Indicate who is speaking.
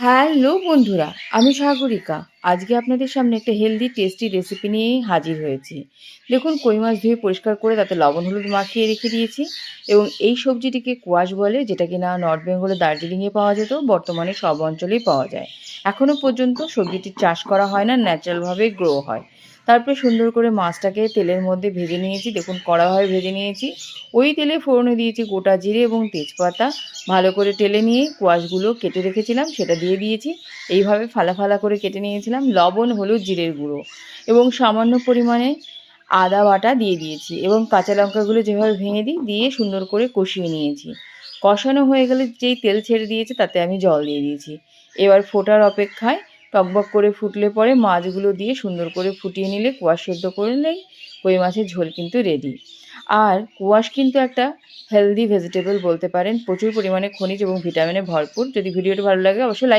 Speaker 1: Hello বন্ধুরা, আমি সাগরিকা। আজকে আপনাদের সামনে একটা হেলদি টেস্টি রেসিপি নিয়ে হাজির হয়েছি। দেখুন, কই মাছ ধুয়ে পরিষ্কার করে তাতে লবণ, হলুদ মাখিয়ে রেখে দিয়েছি এবং এই সবজিটিকে কোয়াশ বলে যেটা কিনা নর্থ বেঙ্গলে দার্জিলিংয়ে পাওয়া যেত, বর্তমানে সব অঞ্চলেই পাওয়া যায়। এখনও পর্যন্ত সবজিটির চাষ করা হয় না ন্যাচারালভাবে গ্রো হয়। তারপরে সুন্দর করে মাছটাকে তেলের মধ্যে ভেজে নিয়েছি। দেখুন কড়াভাবে ভেজে নিয়েছি। ওই তেলে ফোড়নে দিয়েছি গোটা জিরে এবং তেজপাতা। ভালো করে টেলে নিয়ে কোয়াশগুলো কেটে রেখেছিলাম, সেটা দিয়ে দিয়েছি। এইভাবে ফালা ফালা করে কেটে নিয়েছিলাম। লবণ, হলুদ, জিরের গুঁড়ো এবং সামান্য পরিমাণে আদা বাটা দিয়ে দিয়েছি এবং কাঁচা লঙ্কাগুলো যেভাবে ভেঙে দিই, দিয়ে সুন্দর করে কষিয়ে নিয়েছি। কষানো হয়ে গেলে যেই তেল ছেড়ে দিয়েছে, তাতে আমি জল দিয়ে দিয়েছি। এবার ফোটার অপেক্ষায় টকবক করে ফুটলে পরে মাছগুলো দিয়ে সুন্দর করে ফুটিয়ে নিলে কুয়াশ সেদ্ধ করে করলেই কই মাছের ঝোল কিন্তু রেডি আর কুয়াশ কিন্তু একটা হেলদি ভেজিটেবল বলতে পারেন, প্রচুর পরিমাণে খনিজ এবং ভিটামিনে ভরপুর। যদি ভিডিওটি ভালো লাগে, অবশ্যই